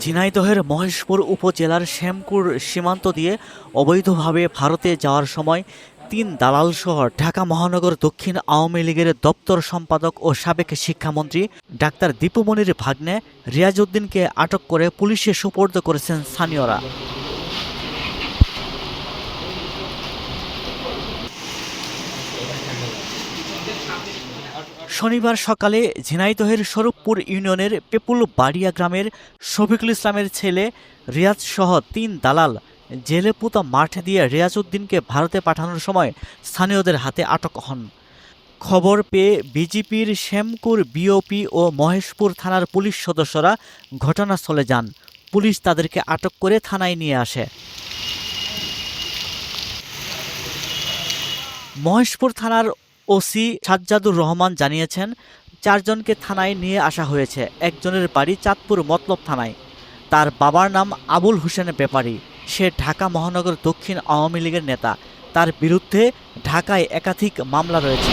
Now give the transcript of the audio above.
ঝিনাইদহের মহেশপুর উপজেলার শ্যামকুর সীমান্ত দিয়ে অবৈধভাবে ভারতে যাওয়ার সময় তিন দালাল সহ ঢাকা মহানগর দক্ষিণ আওয়ামী লীগের দপ্তর সম্পাদক ও সাবেক শিক্ষামন্ত্রী ডাক্তার দীপুমণির ভাগ্নে রিয়াজউদ্দিনকে আটক করে পুলিশে সুপর্দ করেছেন স্থানীয়রা। শনিবার সকালে ঝিনাইদহের স্বরূপপুর ইউনিয়নের পেপুল বাড়িয়া গ্রামের শফিকুল ইসলামের ছেলে রিয়াজ সহ তিন দালাল জেলে পুতা মাঠ দিয়ে রিয়াজউদ্দিনকে ভারতে পাঠানোর সময় স্থানীয়দের হাতে আটক হন। খবর পেয়ে বিজেপির শ্যামকুর, বিওপি ও মহেশপুর থানার পুলিশ সদস্যরা ঘটনাস্থলে যান। পুলিশ তাদেরকে আটক করে থানায় নিয়ে আসে। মহেশপুর থানার ওসি সাজ্জাদুর রহমান জানিয়েছেন, চারজনকে থানায় নিয়ে আসা হয়েছে। একজনের বাড়ি চাঁদপুর মতলব থানায়। তার বাবার নাম আবুল হোসেন ব্যাপারী। সে ঢাকা মহানগর দক্ষিণ আওয়ামী লীগের নেতা। তার বিরুদ্ধে ঢাকায় একাধিক মামলা রয়েছে।